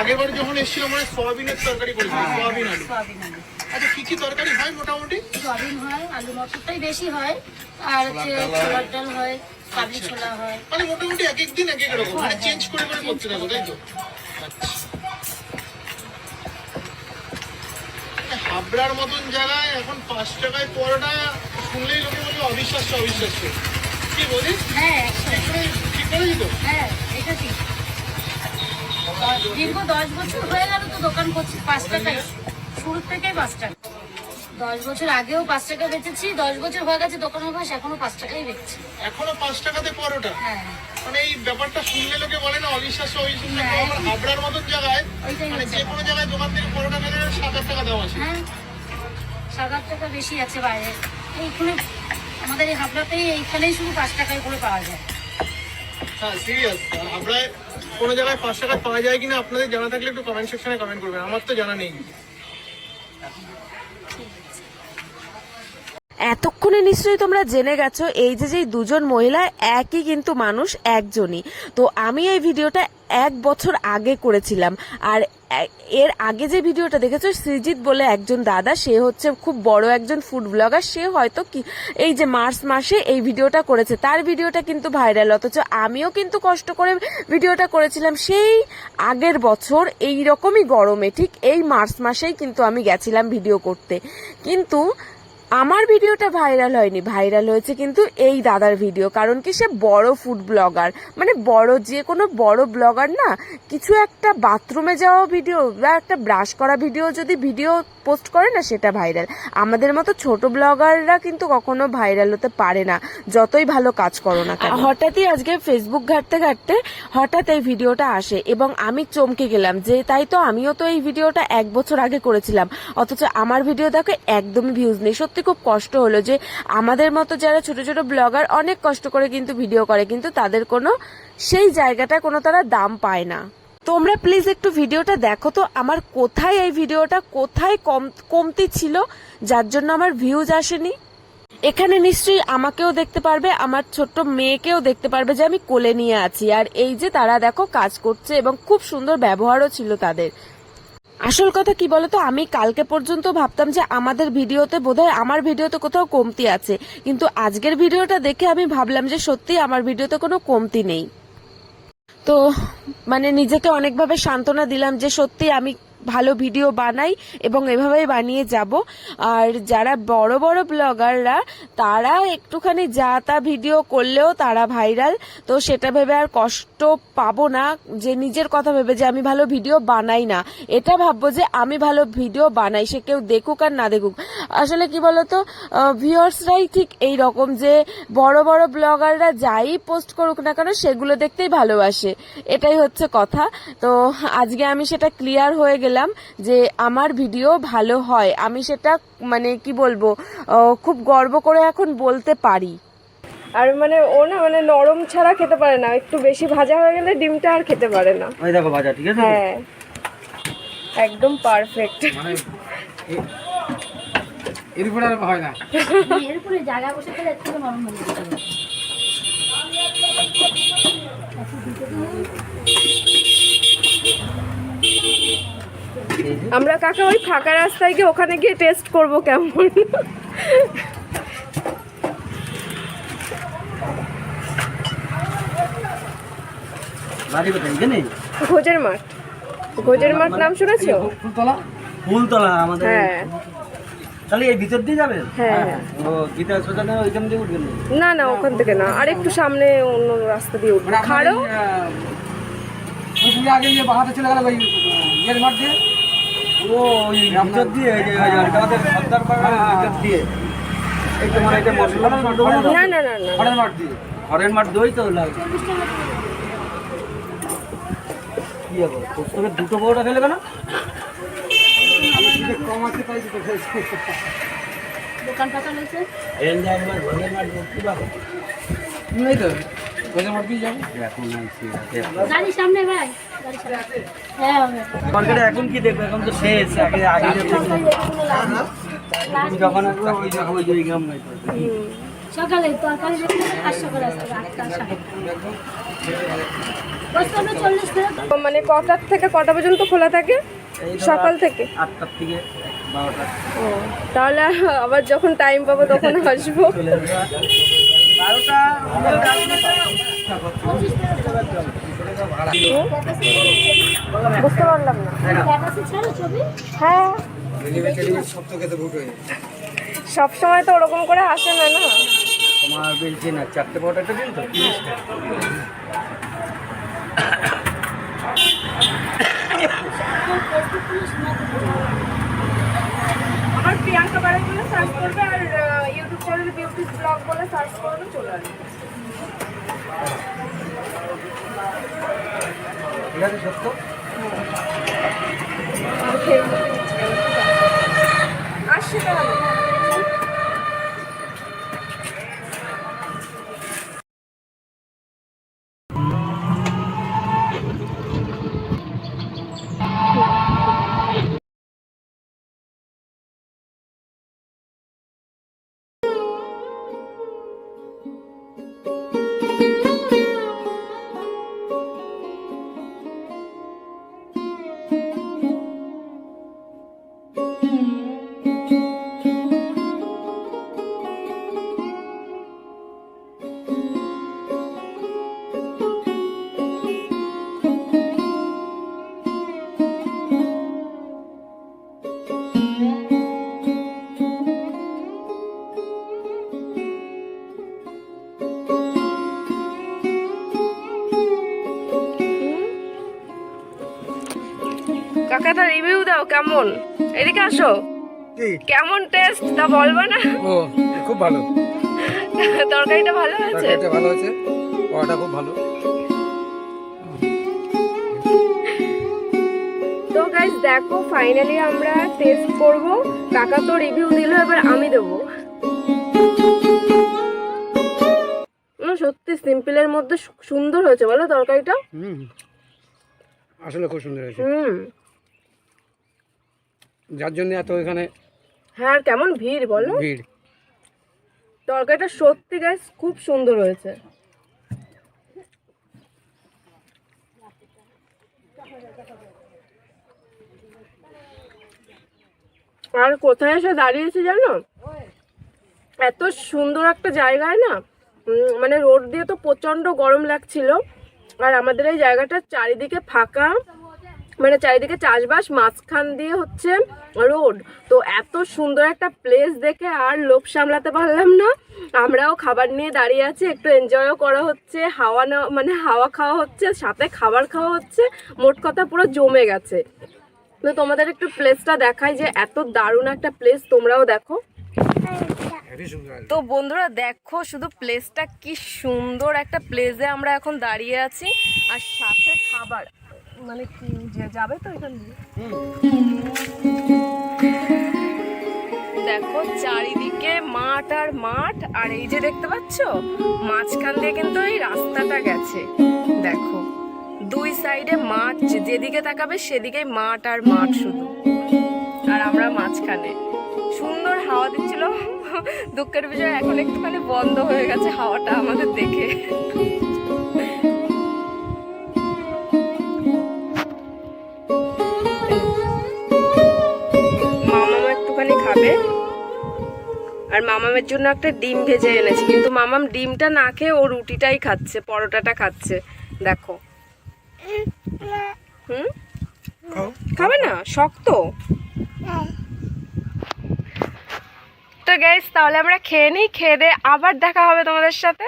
আগেরবার যখন এসেছিল মানে সয়াবিনের তরকারি করেছিল সয়াবিন আলু। আচ্ছা কি কি তরকারি হয় মোটামুটি? সয়াবিন হয় আলু মটরটাই বেশি হয় আর হচ্ছে ছোলার ডাল হয় কাবলি ছোলা হয়। মানে মোটামুটি এক এক দিন এক এক রকম মানে চেঞ্জ করে করে করতে থাকো তাই তো? আচ্ছা। হাবড়ার মতন জায়গায় এখন পাঁচ টাকায় পরোটা শুনলেই লোকে বলবে অবিশ্বাস্য অবিশ্বাস্য। কি বলিস? হ্যাঁ ঠিক করে ঠিক করেছি তো? হ্যাঁ এটা ঠিক। দীর্ঘ দশ বছর হয়ে গেল তো দোকান করছি পাঁচ টাকায়। শুরু থেকেই পাঁচ টাকা। দশ বছর আগেও পাঁচ টাকা বেচেছি দশ বছর হয়ে গেছে দোকান অভ্যাস এখনও পাঁচ টাকাই বেচছি। এখনও পাঁচ টাকাতে পরোটা? হ্যাঁ। মানে এই ব্যাপারটা শুনলে লোকে বলে না অবিশ্বাস্য অবিশ্বাস্য হ্যাঁ। তো আমার হাবড়ার মতন জায়গায় মানে যে কোনো জায়গায় দোকান থেকে পরোটা খেলে সাত আট টাকা দাম আছে। হ্যাঁ। সাত আট টাকা বেশি আছে বাইরে। এইখানে আমাদের এই হাবড়াতেই এইখানেই শুধু পাঁচ টাকায় করে পাওয়া যায়। হ্যাঁ কোনো জায়গায় পাঁচ টাকা পাওয়া যায় কিনা আপনাদের জানা থাকলে একটু কমেন্ট সেকশনে কমেন্ট করবেন। আমার তো জানা নেই। এতক্ষণে নিশ্চয়ই তোমরা জেনে গেছো, এই যে যে দুজন মহিলা, একই কিন্তু মানুষ, একজনই। তো আমি এই ভিডিওটা এক বছর আগে করেছিলাম। আর এর আগে যে ভিডিওটা দেখেছ সৃজিত বলে একজন দাদা, সে হচ্ছে খুব বড় একজন ফুড ব্লগার, সে হয়তো কি, এই যে মার্চ মাসে এই ভিডিওটা করেছে। তার ভিডিওটা কিন্তু ভাইরাল, অথচ আমিও কিন্তু কষ্ট করে ভিডিওটা করেছিলাম। সেই আগের বছর এই রকমই গরমে, ঠিক এই মার্চ মাসেই কিন্তু আমি গেছিলাম ভিডিও করতে। কিন্তু আমার ভিডিওটা ভাইরাল হয়নি, ভাইরাল হয়েছে কিন্তু এই দাদার ভিডিও, কারণ কি সে বড় ফুড ব্লগার মানে বড়, যে কোনো বড় ব্লগার না, কিছু একটা বাথরুমে যাওয়া ভিডিও বা একটা ব্রাশ করা ভিডিও যদি ভিডিও পোস্ট করে না সেটা ভাইরাল। আমাদের মতো ছোট ব্লগাররা কিন্তু কখনো ভাইরাল হতে পারে না। যতই ভালো কাজ করো না হঠাৎই আজকে ফেসবুক ঘাটতে ঘাটতে হঠাৎ এই ভিডিওটা আসে এবং আমি চমকে গেলাম যে তাই তো আমিও তো এই ভিডিওটা এক বছর আগে করেছিলাম। অথচ আমার ভিডিও দেখে একদমই ভিউজ নেই। সত্যি খুব কষ্ট হলো যে আমাদের মতো যারা ছোট ছোট ব্লগার অনেক কষ্ট করে কিন্তু ভিডিও করে, কিন্তু তাদের কোনো সেই জায়গাটা কোনো তারা দাম পায় না। তোমরা প্লিজ একটু ভিডিওটা দেখো তো, আমার কোথায় এই ভিডিওটা, কোথায় কম, কমতি ছিল, যার জন্য আমার ভিউজ আসেনি। এখানে নিশ্চয়ই আমাকেও দেখতে পারবে, আমার ছোট্ট মেয়েকেও দেখতে পারবে যে আমি কোলে নিয়ে আছি। আর এই যে তারা দেখো কাজ করছে এবং খুব সুন্দর ব্যবহারও ছিল তাদের। আসল কথা কি বলতো, আমি কালকে পর্যন্ত ভাবতাম যে আমাদের ভিডিওতে বোধহয় আমার ভিডিওতে কোথাও কমতি আছে। কিন্তু আজকের ভিডিওটা দেখে আমি ভাবলাম যে সত্যি আমার ভিডিওতে কোনো কমতি নেই। তো মানে নিজেকে অনেকভাবে সান্ত্বনা দিলাম যে সত্যি আমি ভালো ভিডিও বানাই এবং এভাবেই বানিয়ে যাব। আর যারা বড় বড় ব্লগাররা তারা একটুখানি যা তা ভিডিও করলেও তারা ভাইরাল তো সেটা ভেবে আর কষ্ট পাবো না যে নিজের কথা ভেবে যে আমি ভালো ভিডিও বানাই না। এটা ভাববো যে আমি ভালো ভিডিও বানাই, সে কেউ দেখুক আর না দেখুক। আসলে কি বলতো ভিউয়ার্সরাই ঠিক এই রকম যে বড় বড় ব্লগাররা যাই পোস্ট করুক না কেন সেগুলো দেখতেই ভালোবাসে। এটাই হচ্ছে কথা। তো আজকে আমি সেটা ক্লিয়ার হয়ে গেলাম। যে আমার ভিডিও ভালো হয়। আমি সেটা মানে কি বলব খুব গর্ব করে এখন বলতে পারি। আর মানে ও না মানে নরম ছাড়া খেতে পারে না। একটু বেশি ভাজা হয়ে গেলে ডিমটা আর খেতে পারে না। ওই দেখো বাজার ঠিক আছে? হ্যাঁ। একদম পারফেক্ট মানে এ- এর উপরে আর হয় না। এরপরে জায়গা বসে খেলে একটু নরম হয়ে যাবে। আমরা কাকা ওই ফাঁকা রাস্তায় গিয়ে ওখানে গিয়ে টেস্ট করব কেমন? ঘোজের মাঠ। মাঠ নাম শুনেছো? ফুলতলা? ফুলতলা আমাদের হ্যাঁ। তাহলে এই ভিতর দিয়ে যাবেন? হ্যাঁ ও গীতা সোজা না ওইখান দিয়ে উঠবেন? না না ওখান থেকে না। আর একটু সামনে অন্য রাস্তা দিয়ে উঠবো। মানে খাড়ো? আগে যে বাহাতে চলে গেল ওই ইয়ের মাঠ দিয়ে? ও ওই ভিতর দিয়ে এই যে আমাদের সর্দার পাড়ার ভিতর দিয়ে। এই তো মানে এটা মশলা না না না না ঘরের মাঠ দিয়ে। ঘরের মাঠ দই তো লাগে কি হবে তোর দুটো বউটা ফেলে কেন কমাতে পাইছি তো দোকান পাতা হয়েছে একবার ঘরের মাঠ এই তো? ঘরের মাঠ দিয়ে যাব? এখন আইছি গাড়ি সামনে ভাই গাড়ি সামনে। হ্যাঁ হবে। মার্কেটে এখন কি দেখব? এখন তো শেষ আগে আগে যখন আসব ওই যখন ওই যে গ্রাম নাই সকালে তরকারি দেখলে আর সকালে আসতে হবে আটটা। সাড়ে বসতে হবে চল্লিশ মিনিট। মানে কটার থেকে কটা পর্যন্ত খোলা থাকে? সকাল থেকে? আটটার থেকে তাহলে আবার যখন টাইম পাবো তখন আসব। বুঝতে পারলাম না। হ্যাঁ। সব সময় তো ওরকম করে আসে না না? তোমার বেলছি না? চারটে পাউডারটা দিন তো? তিরিশটা। প্রিয়াঙ্কা বাড়ি বলে সার্চ করবে আর ইউটিউব চ্যানেল বিউটি ব্লগ বলে সার্চ করবে, চলে আসবে। ঠিক আছে, সত্য? কাকাটা রিভিউ দাও কেমন? এদিকে আসো। কেমন টেস্ট তা বলব না? ও খুব ভালো। তরকারিটা ভালো হয়েছে? তরকারিটা ভালো হয়েছে। পরোটা খুব ভালো। তো গাইজ দেখো ফাইনালি আমরা টেস্ট করব। কাকা তো রিভিউ দিল এবার আমি দেবো। সত্যি সিম্পলের মধ্যে সুন্দর হয়েছে বলো তরকারিটা। হুম। আসলে খুব সুন্দর হয়েছে। হুম। যার জন্য এত এখানে হ্যাঁ আর কেমন ভিড় বলো? ভিড়। তরকারিটা সত্যি গাইজ খুব সুন্দর হয়েছে। আর কোথায় এসে দাঁড়িয়েছি জানো? এত সুন্দর একটা জায়গায় না মানে রোড দিয়ে তো প্রচণ্ড গরম লাগছিল। আর আমাদের এই জায়গাটার চারিদিকে ফাঁকা। মানে চারিদিকে চাষবাস, মাঝখান দিয়ে হচ্ছে রোড। তো এত সুন্দর একটা প্লেস দেখে আর লোভ সামলাতে পারলাম না। আমরাও খাবার নিয়ে দাঁড়িয়ে আছি, একটু এনজয়ও করা হচ্ছে, হাওয়া নেওয়া মানে হাওয়া খাওয়া হচ্ছে, সাথে খাবার খাওয়া হচ্ছে, মোট কথা পুরো জমে গেছে। তো তোমাদের একটু প্লেসটা দেখাই যে এত দারুণ একটা প্লেস তোমরাও দেখো। তো বন্ধুরা দেখো শুধু প্লেসটা কি সুন্দর একটা প্লেসে আমরা এখন দাঁড়িয়ে আছি, আর সাথে খাবার। মানে কি যে যাবে তো এখান দিয়ে? দেখো, চারিদিকে মাঠ আর মাঠ, আর এই যে দেখতে পাচ্ছ, মাঝখান দিয়ে কিন্তু এই রাস্তাটা গেছে। দেখো, দুই সাইডে মাঠ যেদিকে তাকাবে সেদিকেই মাঠ আর মাঠ শুধু। আর আমরা মাঝখানে। সুন্দর হাওয়া দিচ্ছিল। দুঃখের বিষয়, এখন একটুখানি বন্ধ হয়ে গেছে হাওয়াটা আমাদের দেখে। আর মামামের জন্য একটা ডিম ভেজে এনেছি। কিন্তু মামাম ডিমটা না খেয়ে ও রুটিটাই খাচ্ছে পরোটাটা খাচ্ছে। দেখো। হুম? খাবে না? শক্ত? তো গ্যাস তাহলে আমরা খেয়ে নিই খেয়ে দিয়ে আবার দেখা হবে তোমাদের সাথে।